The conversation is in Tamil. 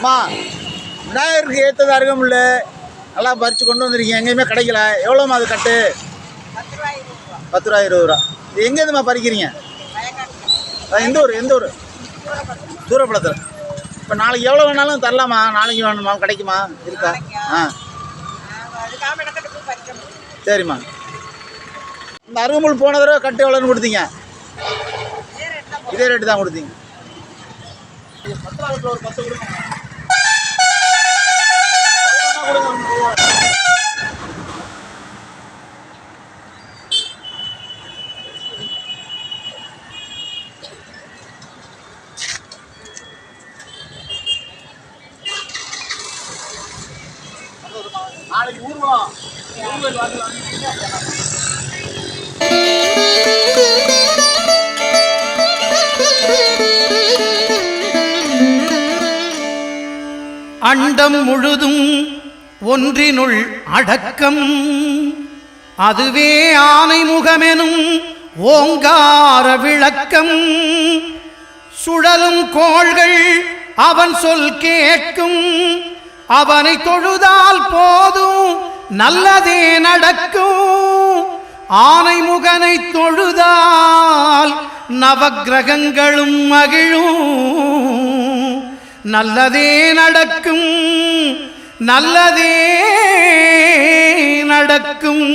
அம்மா விநாயகருக்கு ஏற்றது அருகமுல்ல நல்லா பறித்து கொண்டு வந்திருக்கீங்க. எங்கேயுமே கிடைக்கல. எவ்வளோம்மா அது கட்டு? பத்து ரூபா இருபது ரூபா. இது எங்கேருந்துமா பறிக்கிறீங்க? எந்த ஊர் எந்த ஊர்? தூரப்படத்தில் இப்போ நாளைக்கு எவ்வளோ வேணாலும் தரலாமா? நாளைக்கு வேணுமா? கிடைக்குமா? இருக்கா? ஆ. சரிம்மா. இந்த அருகம்புல் போன தடவை கட்டு எவ்வளோன்னு கொடுத்தீங்க? இதே இதே ரேட்டு தான் கொடுத்தீங்க. பத்து ரூபா ஒரு பத்து கொடுங்க நாளைக்கு ஊர்வலம் ஊர்வலம் அண்டம் முழுதும் ஒன்றினுள் அடக்கம். அதுவே ஆனை முகமெனும் ஓங்கார விளக்கம். சுழலும் கோள்கள் அவன் சொல் கேட்கும். அவனை தொழுதால் போதும் நல்லதே நடக்கும். ஆனை முகனை தொழுதால் நவகிரகங்களும் மகிழும். நல்லதே நடக்கும் நல்லதே நடக்கும்.